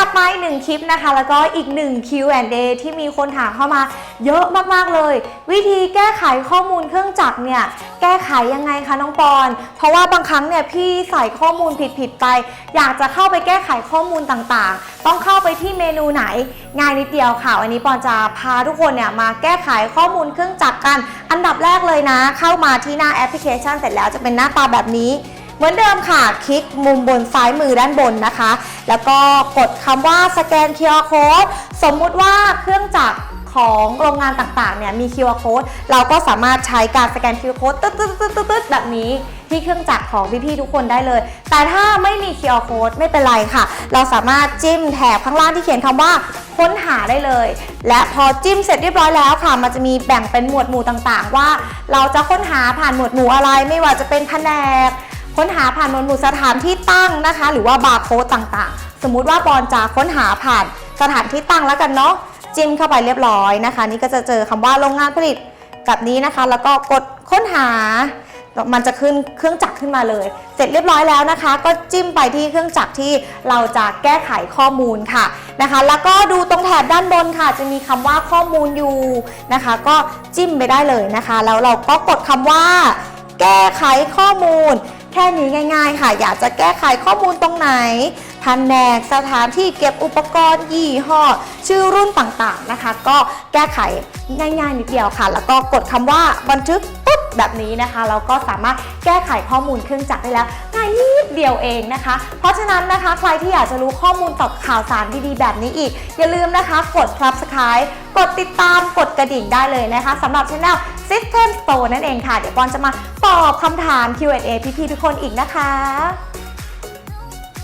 ลับมาอีกหนึ่งคลิปนะคะ แล้วก็อีกหนึ่ง Q&A ที่มีคนถามเข้ามาเยอะมากๆเลย วิธีแก้ไขข้อมูลเครื่องจักรเนี่ยแก้ไขยังไงคะน้องปอน เพราะว่าบางครั้งเนี่ยพี่ใส่ข้อมูลผิดๆไป อยากจะเข้าไปแก้ไขข้อมูลต่างๆ ต้องเข้าไปที่เมนูไหนง่ายนิดเดียวค่ะวันนี้ปอนจะพาทุกคนเนี่ยมาแก้ไขข้อมูลเครื่องจักรกัน อันดับแรกเลยนะ เข้ามาที่หน้าแอปพลิเคชันเสร็จแล้วจะเป็นหน้าตาแบบนี้เหมือนเดิมค่ะ คลิกมุมบนซ้ายมือด้านบนนะคะ แล้วก็กดคำว่าสแกน QR code สมมุติว่าเครื่องจักรของโรงงานต่างๆเนี่ยมี QR code เราก็สามารถใช้การสแกน QR code ตึ๊ดตึ๊ดตึ๊ดตึ๊ดตึ๊ดแบบนี้ที่เครื่องจักรของพี่ๆทุกคนได้เลย แต่ถ้าไม่มี QR code ไม่เป็นไรค่ะ เราสามารถจิ้มแถบข้างล่างที่เขียนคำว่าค้นหาได้เลย และพอจิ้มเสร็จเรียบร้อยแล้วค่ะ มันจะมีแบ่งเป็นหมวดหมู่ต่างๆ ว่า เราจะค้นหาผ่านหมวดหมู่อะไรไม่ว่าจะเป็นแผนก ค้นหาผ่านหมวดสถานที่ตั้งนะคะ หรือว่าบาร์โค้ดต่างๆ สมมุติว่าบอลจะค้นหาผ่านสถานที่ตั้งแล้วกันเนาะจิ้มเข้าไปเรียบร้อยนะคะ นี่ก็จะเจอคำว่าโรงงานผลิตแบบนี้นะคะ แล้วก็กดค้นหา มันจะขึ้นเครื่องจักรขึ้นมาเลย เสร็จเรียบร้อยแล้วนะคะ ก็จิ้มไปที่เครื่องจักรที่เราจะแก้ไขข้อมูลค่ะนะคะ แล้วก็ดูตรงแถบด้านบนค่ะ จะมีคำว่าข้อมูลอยู่นะคะ ก็จิ้มไปได้เลยนะคะ แล้วเราก็กดคำว่า แก้ไขข้อมูล แค่นี้ง่าย ๆ ค่ะ อยากจะแก้ไขข้อมูลตรงไหนแผนกสถานที่เก็บอุปกรณ์ยี่ห้อ ชื่อรุ่นต่างๆนะคะ ก็แก้ไขง่ายๆนิดเดียวค่ะ แล้วก็กดคำว่าบันทึกปุ๊บแบบนี้นะคะ เราก็สามารถแก้ไขข้อมูลเครื่องจักรได้แล้ว เดียวเองนะคะ เพราะฉะนั้นนะคะใครที่อยากจะรู้ข้อมูลต่อข่าวสารดีๆ แบบนี้อีก อย่าลืมนะคะ กด subscribe กดติดตามกดกระดิ่งได้เลยนะคะสำหรับช anel System Store นั่นเองค่ะ เดี๋ยวปอนจะมาตอบคำถาม Q&A พี่ๆทุกคนอีกนะคะ